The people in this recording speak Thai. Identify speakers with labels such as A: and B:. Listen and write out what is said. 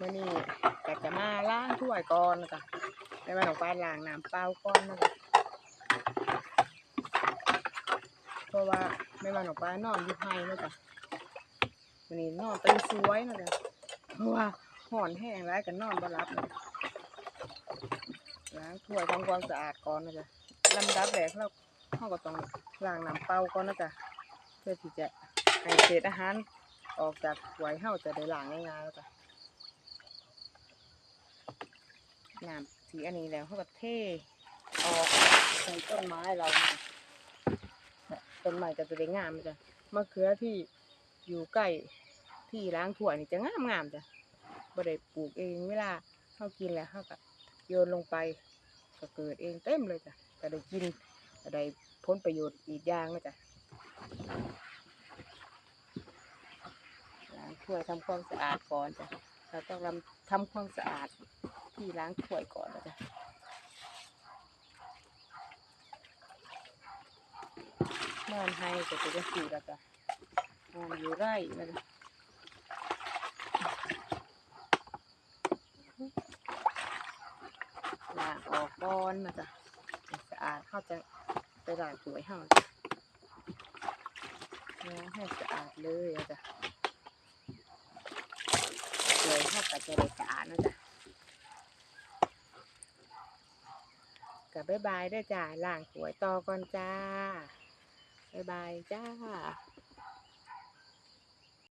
A: มื่อนี้ก็จะมาล้างถ้วยก่อนนะจ๊ะในวันของปลาล้างน้ำเปล่าก่อนนะจ๊ะเพราะว่าในวันของปลานอนอยู่ไห้นะจ๊ะวันนี้นอนตื่นสวยนะจ๊ะเพราะว่าห่อนแห้งร้ายกันนอนบ่หลับนะล้างถ้วยทำความสะอาดก่อนนะจ๊ะลำดับแรกเราเราก็ต้องล้างน้ำเปล่าก่อนนะจ๊ะเพื่อที่จะให้เศษอาหารออกจากถ้วยเฮาจะได้ล้างง่ายๆแล้วจ้ะ น้ำสีอันนี้แล้วเขาก็เทออกใส่ต้นไม้เราเนี่ยต้นไม้ก็จะได้งามจ้ะมะเขือที่อยู่ใกล้ที่ล้างถั่วนี่จะงามงามจ้ะบ่ได้ปลูกเองเวลาเขากินแล้วเขาก็โยนลงไปก็เกิดเองเต็มเลยจ้ะก็ได้กินก็ได้ผลประโยชน์อีกอย่างนะจ้ะล้างถ้วยทำความสะอาดก่อนจ้ะเราต้องทำทำความสะอาด ที่ล้างถ้วยก่อนนะจ๊ะนอนให้ก็จะได้สีแล้วจ้ะนอนอยู่ไร่นะจ๊ะล้างออกก้อนนะจ๊ะสะอาดเข้าจะไปล้างถ้วยเขาจ้ะล้างให้สะอาดเลยนะจ๊ะถ้วยเขาก็จะได้สะอาดนะจ๊ะ กับบ๊ายบายด้วยจ้าล่างสวยต่อก่อนจ้าบ๊ายบายจ้า